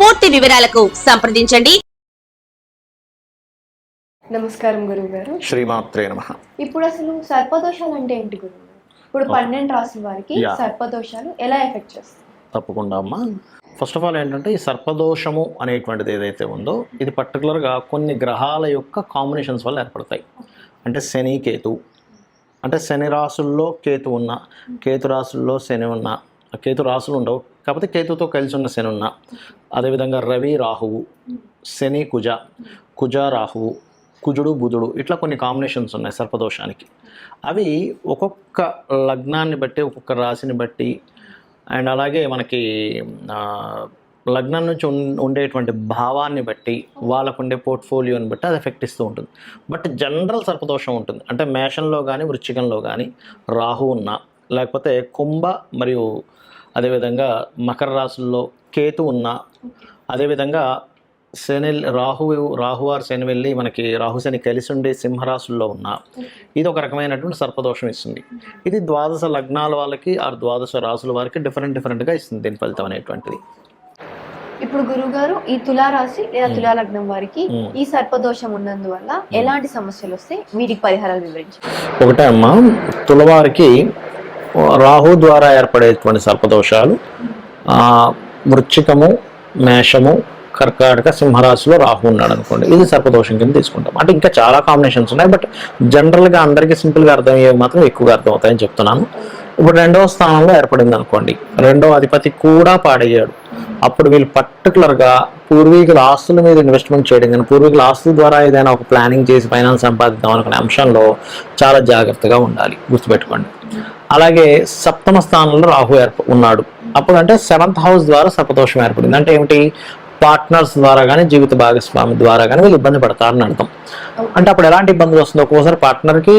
పూర్తి వివరాలకు సంప్రదించండి. నమస్కారం గురువు గారు శ్రీమాత్రే నమ. ఇప్పుడు అసలు సర్పదోషాలు అంటే ఏంటి గురువు? గారు? ఇప్పుడు పన్నెండు రాసుల వారికి. సర్పదోషాలు ఎలా ఎఫెక్ట్ చేస్తాయి? తప్పకుండా అమ్మా. ఫస్ట్ ఆఫ్ ఆల్ ఏంటంటే ఈ సర్పదోషము అనేటువంటిది ఏదైతే ఉందో ఇది పర్టికులర్గా కొన్ని గ్రహాల యొక్క కాంబినేషన్స్ వల్ల ఏర్పడతాయి. అంటే శని కేతు. అంటే శని రాసుల్లో కేతు ఉన్న కేతు రాసుల్లో శని ఉన్న కేతు రాసులు ఉండవు. కాకపోతే కేతుతో కలిసి ఉన్న శని ఉన్న. అదేవిధంగా రవి రాహువు శని కుజ కుజ రాహువు కుజుడు బుధుడు ఇట్లా కొన్ని కాంబినేషన్స్ ఉన్నాయి సర్పదోషానికి. అవి ఒక్కొక్క లగ్నాన్ని బట్టి ఒక్కొక్క రాశిని బట్టి అండ్ అలాగే మనకి లగ్నం నుంచి ఉండేటువంటి భావాన్ని బట్టి వాళ్ళకు ఉండే పోర్ట్ఫోలియోని బట్టి అది ఎఫెక్ట్ ఇస్తూ ఉంటుంది. బట్ జనరల్ సర్పదోషం ఉంటుంది. అంటే మేషంలో కానీ వృశ్చికంలో కానీ రాహు ఉన్న లేకపోతే కుంభ మరియు అదేవిధంగా మకర రాశుల్లో కేతు ఉన్న అదేవిధంగా శని రాహు రాహువారు శని వెళ్ళి మనకి రాహు శని కలిసి ఉండి సింహరాశుల్లో ఉన్న ఇది ఒక రకమైనటువంటి సర్పదోషం ఇస్తుంది. ఇది ద్వాదశ లగ్నాల వాళ్ళకి ఆ ద్వాదశ రాసుల వారికి డిఫరెంట్ డిఫరెంట్గా ఇస్తుంది దీని ఫలితం అనేటువంటిది. ఇప్పుడు గురువు గారు ఈ తులారాశి లేదా తులా లగ్నం వారికి. ఈ సర్పదోషం ఉన్నందువల్ల ఎలాంటి సమస్యలు వస్తాయి వీటికి పరిహారాలు వివరించండి. ఒకటే అమ్మ తులవారికి రాహు ద్వారా ఏర్పడేటువంటి సర్పదోషాలు ఆ, మేషము కర్కాటక సింహరాశిలో రాహు ఉన్నాడు అనుకోండి. ఇది సర్పదోషం కింద తీసుకుంటాం. అంటే ఇంకా చాలా కాంబినేషన్స్ ఉన్నాయి బట్ జనరల్గా అందరికీ సింపుల్గా అర్థమయ్యేవి మాత్రం ఎక్కువగా అర్థమవుతాయని చెప్తున్నాను. ఇప్పుడు రెండవ స్థానంలో ఏర్పడింది అనుకోండి. రెండవ అధిపతి కూడా పాడయ్యాడు. అప్పుడు వీళ్ళు పర్టికులర్గా పూర్వీకుల ఆస్తుల మీద ఇన్వెస్ట్మెంట్ చేయడం కానీ పూర్వీకుల ఆస్తుల ద్వారా ఏదైనా ఒక ప్లానింగ్ చేసి ఫైనాన్స్ సంపాదిద్దాం అనుకునే అంశంలో చాలా జాగ్రత్తగా ఉండాలి. గుర్తుపెట్టుకోండి. అలాగే సప్తమ స్థానంలో రాహు ఏర్ప ఉన్నాడు. అప్పుడు అంటే సెవెంత్ హౌస్ ద్వారా సర్పదోషం ఏర్పడింది. అంటే ఏమిటి? పార్ట్నర్స్ ద్వారా కానీ జీవిత భాగస్వామి ద్వారా కానీ వీళ్ళు ఇబ్బంది పడతారని అర్థం. అంటే అప్పుడు ఎలాంటి ఇబ్బందులు వస్తుందో ఒక్కోసారి పార్ట్నర్కి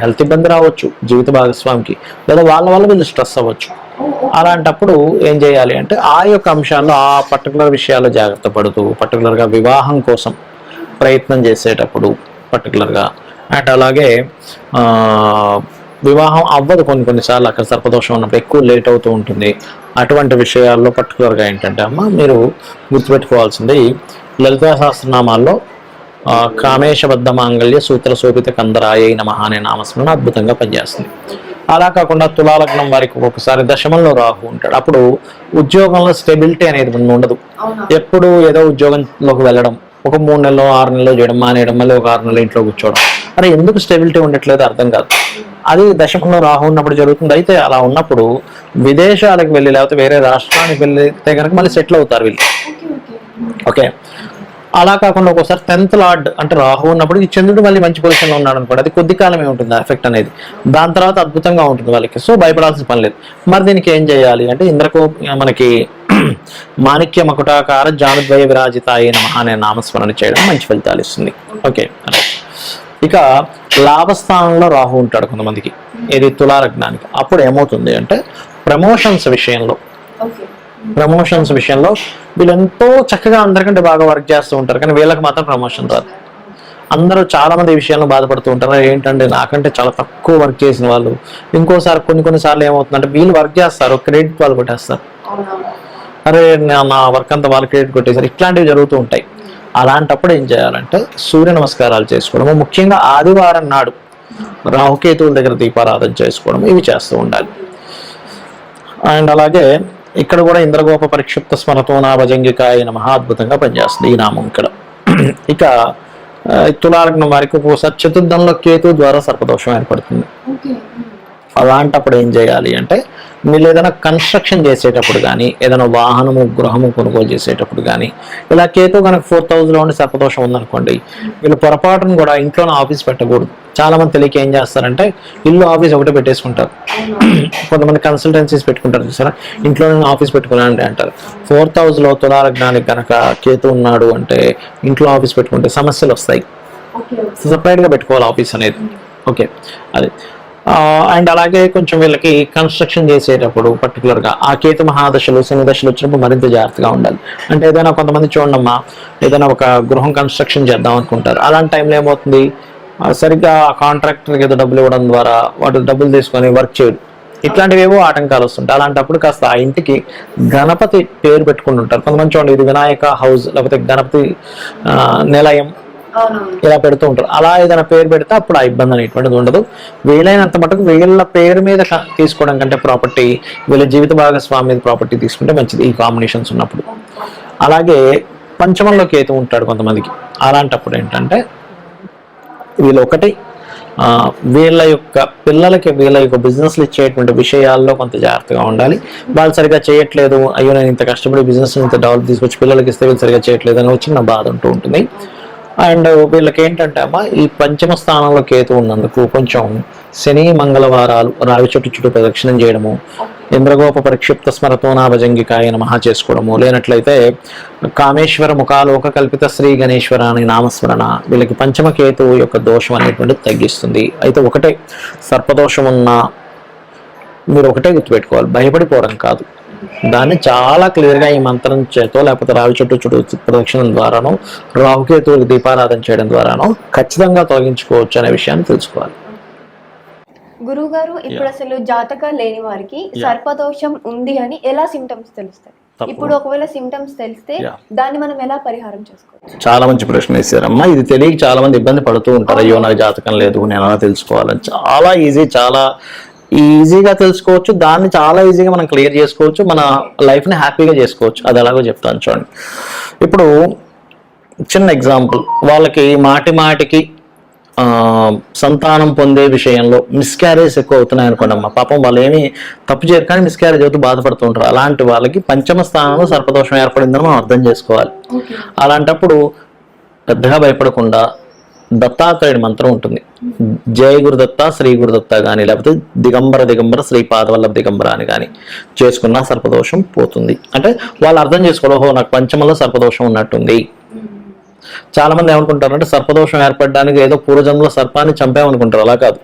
హెల్త్ ఇబ్బంది రావచ్చు జీవిత భాగస్వామికి. లేదా వాళ్ళ వల్ల వీళ్ళు స్ట్రెస్ అవ్వచ్చు. అలాంటప్పుడు ఏం చేయాలి అంటే ఆ యొక్క అంశాల్లో ఆ పర్టికులర్ విషయాల్లో జాగ్రత్త పడుతూ పర్టికులర్గా వివాహం కోసం ప్రయత్నం చేసేటప్పుడు పర్టికులర్గా అండ్ అలాగే వివాహం అవ్వదు కొన్ని కొన్నిసార్లు అక్కడ సర్పదోషం ఉన్నప్పుడు ఎక్కువ లేట్ అవుతూ ఉంటుంది. అటువంటి విషయాల్లో పర్టికులర్గా ఏంటంటే అమ్మ మీరు గుర్తుపెట్టుకోవాల్సింది లలితా సహస్రనామాల్లో కామేశబద్ధ మాంగళ్య సూత్ర శోభిత కందరాయ నమ అనే నామస్మరణ అద్భుతంగా పనిచేస్తుంది. అలా కాకుండా తులాలగ్నం వారికి ఒక్కొక్కసారి దశమంలో రాహు ఉంటాడు. అప్పుడు ఉద్యోగంలో స్టెబిలిటీ అనేది ఉండదు. ఎప్పుడు ఏదో ఉద్యోగంలోకి వెళ్ళడం ఒక మూడు నెలలో ఆరు నెలలో చేయడం మానేయడం మళ్ళీ ఒక ఆరు నెలలు ఇంట్లో కూర్చోవడం. అరే ఎందుకు స్టెబిలిటీ ఉండట్లేదు? అర్థం కాదు. అది దశకంలో రాహు ఉన్నప్పుడు జరుగుతుంది. అయితే అలా ఉన్నప్పుడు విదేశాలకు వెళ్ళి లేకపోతే వేరే రాష్ట్రానికి వెళ్తే కనుక మళ్ళీ సెటిల్ అవుతారు వీళ్ళు. ఓకే. అలా కాకుండా ఒక్కోసారి టెన్త్ లార్డ్ అంటే రాహు ఉన్నప్పుడు ఈ చంద్రుడు మళ్ళీ మంచి పొజిషన్లో ఉన్నాడు అనుకోండి అది కొద్ది కాలమే ఉంటుంది ఎఫెక్ట్ అనేది. దాని తర్వాత అద్భుతంగా ఉంటుంది వాళ్ళకి. సో భయపడాల్సిన పని లేదు. మరి దీనికి ఏం చేయాలి అంటే ఇంద్రకు మనకి మాణిక్య మకుటాకార జానుద్వయ విరాజిత అయిన అనే నామస్మరణ చేయడం మంచి ఫలితాలు ఇస్తుంది. ఓకే. ఇక లాభస్థానంలో రాహు ఉంటాడు కొంతమందికి ఇది తులారగ్నానికి. అప్పుడు ఏమవుతుంది అంటే ప్రమోషన్స్ విషయంలో ప్రమోషన్స్ విషయంలో వీళ్ళు ఎంతో చక్కగా అందరికంటే బాగా వర్క్ చేస్తూ ఉంటారు కానీ వీళ్ళకి మాత్రం ప్రమోషన్ రాదు. అందరూ చాలా మంది ఈ విషయంలో బాధపడుతూ ఉంటారు. ఏంటంటే నాకంటే చాలా తక్కువ వర్క్ చేసిన వాళ్ళు. ఇంకోసారి కొన్ని కొన్నిసార్లు ఏమవుతుందంటే వీళ్ళు వర్క్ చేస్తారు క్రెడిట్ వాళ్ళు కొట్టేస్తారు. అరే నా- నా వర్క్ అంతా వాళ్ళు క్రెడిట్ కొట్టేసారు ఇట్లాంటివి జరుగుతూ ఉంటాయి. అలాంటప్పుడు ఏం చేయాలంటే సూర్య నమస్కారాలు చేసుకోవడము ముఖ్యంగా ఆదివారం నాడు రాహుకేతువుల దగ్గర దీపారాధన చేసుకోవడం ఇవి చేస్తూ ఉండాలి. అండ్ అలాగే ఇక్కడ కూడా ఇంద్రగోప పరిక్షిప్త స్మరతో నా భజంగికాయ నమ అద్భుతంగా పనిచేస్తుంది ఈ నామం ఇక్కడ. ఇక తులాలగ్నం వారికి ఒక్కోసారి చతుర్థంలో కేతు ద్వారా సర్పదోషం ఏర్పడుతుంది. అలాంటప్పుడు ఏం చేయాలి అంటే మీరు ఏదైనా కన్స్ట్రక్షన్ చేసేటప్పుడు కానీ ఏదైనా వాహనము గృహము కొనుగోలు చేసేటప్పుడు కానీ ఇలా కేతు కనుక ఫోర్ థౌజండ్లో ఉండి సర్పదోషం ఉందనుకోండి వీళ్ళు పొరపాటును కూడా ఇంట్లోనే ఆఫీస్ పెట్టకూడదు. చాలా మంది తెలియక ఏం చేస్తారంటే ఇల్లు ఆఫీస్ ఒకటే పెట్టేసుకుంటారు. కొంతమంది కన్సల్టెన్సీస్ పెట్టుకుంటారు చూసారా? ఇంట్లో ఆఫీస్ పెట్టుకున్నానండి అంటారు. ఫోర్త్ హౌస్లో తులాలగ్నానికి కనుక కేతు ఉన్నాడు అంటే ఇంట్లో ఆఫీస్ పెట్టుకుంటే సమస్యలు వస్తాయి. సపరేట్గా పెట్టుకోవాలి ఆఫీస్ అనేది. ఓకే అది. అండ్ అలాగే కొంచెం వీళ్ళకి కన్స్ట్రక్షన్ చేసేటప్పుడు పర్టికులర్గా ఆ కేతు మహాదశలు శని దశలు వచ్చినప్పుడు మరింత జాగ్రత్తగా ఉండాలి. అంటే ఏదైనా కొంతమంది చూడమ్మా ఏదైనా ఒక గృహం కన్స్ట్రక్షన్ చేద్దాం అనుకుంటారు. అలాంటి టైంలో ఏమవుతుంది? సరిగ్గా ఆ కాంట్రాక్టర్కి ఏదో డబ్బులు ఇవ్వడం ద్వారా వాటి డబ్బులు తీసుకొని వర్క్ చేయడు. ఇట్లాంటివి ఏవో ఆటంకాలు వస్తుంటాయి. అలాంటప్పుడు కాస్త ఆ ఇంటికి గణపతి పేరు పెట్టుకుంటుంటారు కొంతమంది చూడండి ఇది వినాయక హౌస్ లేకపోతే గణపతి నిలయం ఇలా పెడుతూ ఉంటారు. అలా ఏదైనా పేరు పెడితే అప్పుడు ఆ ఇబ్బంది అనేటువంటిది ఉండదు. వీలైనంత మటుకు వీళ్ళ పేరు మీద తీసుకోవడం కంటే ప్రాపర్టీ వీళ్ళ జీవిత భాగస్వామి మీద ప్రాపర్టీ తీసుకుంటే మంచిది ఈ కాంబినేషన్స్ ఉన్నప్పుడు. అలాగే పంచమంలో కేతు ఉంటాడు కొంతమందికి. అలాంటప్పుడు ఏంటంటే వీళ్ళు ఒకటి వీళ్ళ యొక్క పిల్లలకి వీళ్ళ యొక్క బిజినెస్లు ఇచ్చేటువంటి విషయాల్లో కొంత జాగ్రత్తగా ఉండాలి. వాళ్ళు సరిగా చేయట్లేదు అయ్యో నేను ఇంత కష్టపడి బిజినెస్ ఇంత డెవలప్ తీసుకొచ్చి పిల్లలకి ఇస్తే వీళ్ళు సరిగా చేయట్లేదు అని వచ్చిన బాధ ఉంటూ ఉంటుంది. అండ్ వీళ్ళకి ఏంటంటే అమ్మ ఈ పంచమ స్థానంలో కేతు ఉన్నందుకు కొంచెం శని మంగళవారాలు రావి చుట్టూ చుట్టూ ప్రదక్షిణం చేయడము ఇంద్రగోప పరిక్షిప్త స్మరతోనా భజంగికాయ నమః చేసుకోవడము లేనట్లయితే కామేశ్వర ముఖాలోక కల్పిత శ్రీ గణేశ్వర అని నామస్మరణ వీళ్ళకి పంచమ కేతువు యొక్క దోషం అనేటువంటిది తగ్గిస్తుంది. అయితే ఒకటే సర్పదోషం ఉన్న మీరు ఒకటే గుర్తుపెట్టుకోవాలి. భయపడిపోవడం కాదు. దాన్ని చాలా క్లియర్గా ఈ మంత్రం చేతో లేకపోతే రావి చుట్టూ చుట్టూ ప్రదక్షిణం ద్వారానో రాహుకేతువులకు దీపారాధన చేయడం ద్వారానో ఖచ్చితంగా తొలగించుకోవచ్చు అనే విషయాన్ని తెలుసుకోవాలి. గురువు గారు ఇప్పుడు అసలు జాతకం లేని వారికి సర్పదోషం ఉంది అని ఎలా సిమ్టమ్స్ తెలుస్తాయి. ఇప్పుడు ఒకవేళ సిమ్టమ్స్ తెలిస్తే. దాన్ని మనం ఎలా పరిహారం చేసుకోవచ్చు? చాలా మంచి ప్రశ్న వేశారమ్మా ఇది తెలియక చాలా మంది ఇబ్బంది పడుతూ ఉంటారు. అయ్యో నాకు జాతకం లేదు నేను ఎలా తెలుసుకోవాలని. చాలా ఈజీ చాలా ఈజీగా తెలుసుకోవచ్చు దాన్ని చాలా ఈజీగా మనం క్లియర్ చేసుకోవచ్చు మన లైఫ్ని హ్యాపీగా చేసుకోవచ్చు. అది ఎలాగో చెప్తాను చూడండి. ఇప్పుడు చిన్న ఎగ్జాంపుల్ వాళ్ళకి మాటి మాటికి సంతానం పొందే విషయంలో మిస్క్యారేజ్ ఎక్కువ అవుతున్నాయి అనుకోండి అమ్మ పాపం వాళ్ళు ఏమి తప్పు చేయరు కానీ మిస్క్యారేజ్ అవుతూ బాధపడుతూ ఉంటారు. అలాంటి వాళ్ళకి పంచమ స్థానంలో సర్పదోషం ఏర్పడిందని మనం అర్థం చేసుకోవాలి. అలాంటప్పుడు పెద్దగా భయపడకుండా దత్తాత్రేయుడి మంత్రం ఉంటుంది. జయ గురుదత్త శ్రీ గురుదత్త కానీ లేకపోతే దిగంబర దిగంబర శ్రీ పాదవల్లభ దిగంబర అని కానీ చేసుకున్న సర్పదోషం పోతుంది. అంటే వాళ్ళు అర్థం చేసుకోవాలి ఓహో నాకు పంచమంలో సర్పదోషం ఉన్నట్టుంది. చాలా మంది ఏమనుకుంటారు అంటే సర్పదోషం ఏర్పడడానికి ఏదో పూర్వజన్మలో సర్పాన్ని చంపామనుకుంటారు. అలా కాదు.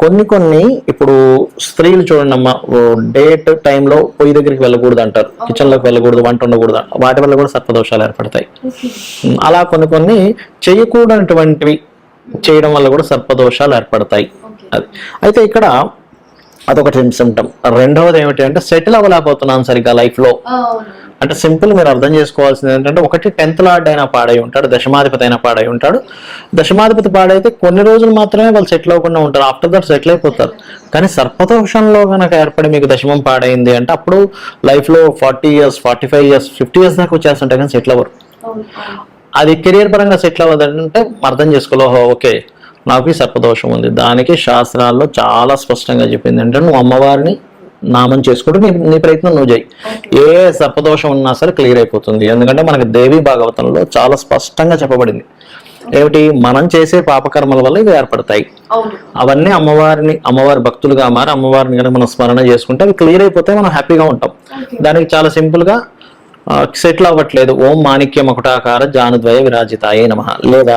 కొన్ని కొన్ని ఇప్పుడు స్త్రీలు చూడండి అమ్మ డేట్ టైంలో పొయ్యి దగ్గరికి వెళ్ళకూడదు అంటారు కిచెన్లోకి వెళ్ళకూడదు వంట ఉండకూడదు. వాటి వల్ల కూడా సర్పదోషాలు ఏర్పడతాయి. అలా కొన్ని కొన్ని చేయకూడనటువంటివి చేయడం వల్ల కూడా సర్పదోషాలు ఏర్పడతాయి. అది. అయితే ఇక్కడ అదొకటి సిమ్టమ్ రెండవది ఏమిటి అంటే సెటిల్ అవ్వలేకపోతున్నాను సరిగ్గా లైఫ్లో. అంటే సింపుల్ మీరు అర్థం చేసుకోవాల్సింది ఏంటంటే ఒకటి టెన్త్ లార్డ్ అయినా పాడై ఉంటాడు దశమాధిపతి అయినా పాడై ఉంటాడు. దశమాధిపతి పాడైతే కొన్ని రోజులు మాత్రమే వాళ్ళు సెటిల్ అవ్వకుండా ఉంటారు. ఆఫ్టర్ దట్ సెటిల్ అయిపోతారు. కానీ సర్పదోషంలో కనుక ఏర్పడి మీకు దశమం పాడైంది అంటే అప్పుడు లైఫ్లో forty years forty five years fifty years దాకా వచ్చేస్తుంటాయి కానీ సెటిల్ అవ్వరు. అది కెరియర్ పరంగా సెటిల్ అవ్వదంటే అర్థం చేసుకోలేహో ఓకే. నాకు ఈ సర్పదోషం ఉంది. దానికి శాస్త్రాల్లో చాలా స్పష్టంగా చెప్పింది అంటే నువ్వు అమ్మవారిని నామం చేసుకుంటూ నీ నీ ప్రయత్నం నువ్వు చేయి. ఏ సర్పదోషం ఉన్నా సరే క్లియర్ అయిపోతుంది. ఎందుకంటే మనకి దేవి భాగవతంలో చాలా స్పష్టంగా చెప్పబడింది. ఏమిటి? మనం చేసే పాపకర్మల వల్ల ఇవి ఏర్పడతాయి. అవన్నీ అమ్మవారిని అమ్మవారి భక్తులుగా మారి అమ్మవారిని కనుక మనం స్మరణ చేసుకుంటే అవి క్లియర్ అయిపోతే మనం హ్యాపీగా ఉంటాం. దానికి చాలా సింపుల్గా సెటిల్ అవ్వట్లేదు. ఓం మాణిక్య మకుటాకార జానుద్వయ విరాజితాయే నమ. లేదా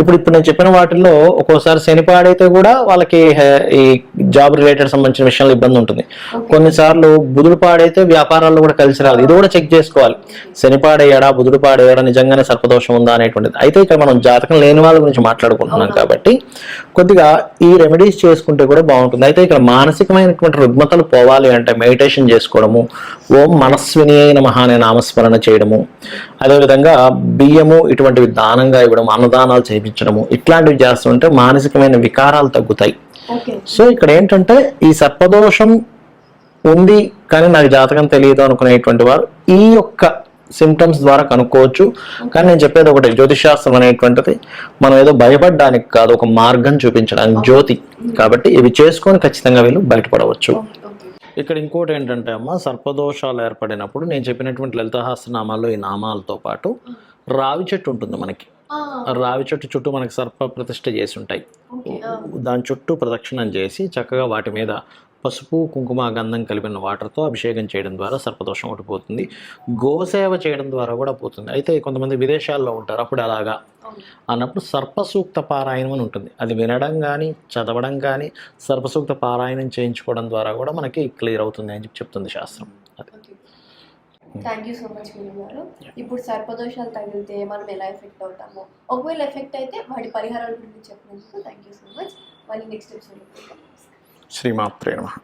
ఇప్పుడు ఇప్పుడు నేను చెప్పిన వాటిల్లో ఒక్కోసారి శని పాడైతే కూడా వాళ్ళకి ఈ జాబ్ రిలేటెడ్ సంబంధించిన విషయంలో ఇబ్బంది ఉంటుంది. కొన్నిసార్లు బుధుడు పాడైతే వ్యాపారాల్లో కూడా కలిసి రాదు. ఇది కూడా చెక్ చేసుకోవాలి. శని పాడయ్యాడా బుధుడు పాడయ్యాడా నిజంగానే సర్పదోషం ఉందా అనేటువంటిది. అయితే ఇక్కడ మనం జాతకం లేని వాళ్ళ గురించి మాట్లాడుకుంటున్నాం కాబట్టి కొద్దిగా ఈ రెమెడీస్ చేసుకుంటే కూడా బాగుంటుంది. అయితే ఇక్కడ మానసికమైనటువంటి రుగ్మతలు పోవాలి అంటే మెడిటేషన్ చేసుకోవడము ఓం మనస్విని అయిన మహానే నామస్మరణ చేయడము అదేవిధంగా బియ్యము ఇటువంటివి దానంగా ఇవ్వడం అన్నదానాలు చేయించడము ఇట్లాంటివి చేస్తుంటే మానసికమైన వికారాలు తగ్గుతాయి. ఓకే. సో ఇక్కడ ఏంటంటే ఈ సర్పదోషం ఉంది కానీ నాకు జాతకం తెలియదు అనుకునేటువంటి వారు ఈ యొక్క సిమ్టమ్స్ ద్వారా కనుక్కోవచ్చు. కానీ నేను చెప్పేది ఒకటి జ్యోతిషాస్త్రం అనేటువంటిది మనం ఏదో భయపడడానికి కాదు ఒక మార్గం చూపించడానికి జ్యోతి. కాబట్టి ఇవి చేసుకొని ఖచ్చితంగా వీళ్ళు బయటపడవచ్చు. ఇక్కడ ఇంకోటి ఏంటంటే అమ్మ సర్పదోషాలు ఏర్పడినప్పుడు నేను చెప్పినటువంటి లలితహాస్య నామాల్లో ఈ నామాలతో పాటు రావి చెట్టు ఉంటుంది మనకి. రావి చెట్టు చుట్టూ మనకి సర్ప ప్రతిష్ఠ చేసి ఉంటాయి దాని చుట్టూ ప్రదక్షిణం చేసి చక్కగా వాటి మీద పసుపు కుంకుమ గంధం కలిపిన వాటర్తో అభిషేకం చేయడం ద్వారా సర్పదోషం ఒకటి పోతుంది. గోసేవ చేయడం ద్వారా కూడా పోతుంది. అయితే కొంతమంది విదేశాల్లో ఉంటారు అప్పుడు అలాగా అన్నప్పుడు సర్పసూక్త పారాయణం అని ఉంటుంది. అది వినడం కానీ చదవడం కానీ సర్పసూక్త పారాయణం చేయించుకోవడం ద్వారా కూడా మనకి క్లియర్ అవుతుంది అని చెప్పి చెప్తుంది శాస్త్రం. అది థ్యాంక్ యూ సో మచ్ గురువు గారు. ఇప్పుడు సర్పదోషాలు తగిలితే మనం ఎలా ఎఫెక్ట్ అవుతామో. ఒకవేళ ఎఫెక్ట్ అయితే వాటి పరిహారాల గురించి చెప్పినందుకు థ్యాంక్ యూ సో మచ్ మళ్ళీ నెక్స్ట్ ఎపిసోడ్ శ్రీమాత్రే నమః.